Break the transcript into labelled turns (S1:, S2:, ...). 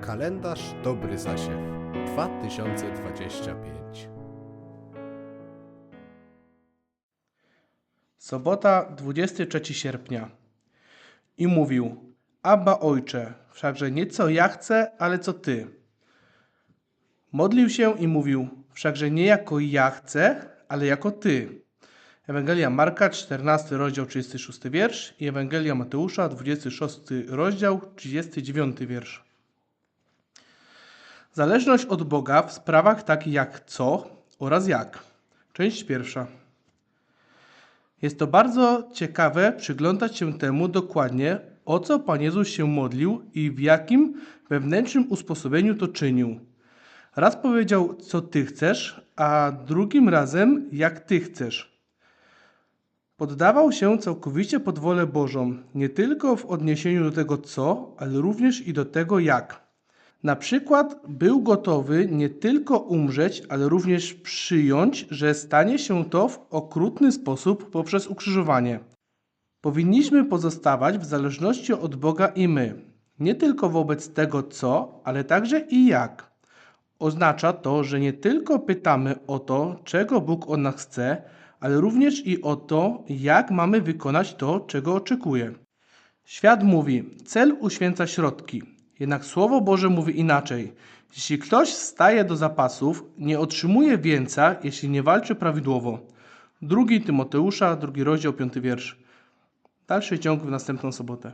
S1: Kalendarz Dobry Zasiew 2025
S2: Sobota, 23 sierpnia. I mówił: Abba ojcze, wszakże nie co ja chcę, ale co ty. Modlił się i mówił: Wszakże nie jako ja chcę, ale jako ty. Ewangelia Marka, 14 rozdział, 36 wiersz i Ewangelia Mateusza, 26 rozdział, 39 wiersz. Zależność od Boga w sprawach takich jak co oraz jak. Część pierwsza. Jest to bardzo ciekawe przyglądać się temu dokładnie, o co Pan Jezus się modlił i w jakim wewnętrznym usposobieniu to czynił. Raz powiedział, co Ty chcesz, a drugim razem, jak Ty chcesz. Poddawał się całkowicie pod wolę Bożą, nie tylko w odniesieniu do tego co, ale również i do tego jak. Na przykład był gotowy nie tylko umrzeć, ale również przyjąć, że stanie się to w okrutny sposób poprzez ukrzyżowanie. Powinniśmy pozostawać w zależności od Boga i my, nie tylko wobec tego co, ale także i jak. Oznacza to, że nie tylko pytamy o to, czego Bóg od nas chce, ale również i o to, jak mamy wykonać to, czego oczekuje. Świat mówi, cel uświęca środki. Jednak Słowo Boże mówi inaczej. Jeśli ktoś staje do zapasów, nie otrzymuje więca, jeśli nie walczy prawidłowo. Drugi Tymoteusza, drugi rozdział, piąty wiersz. Dalszy ciąg w następną sobotę.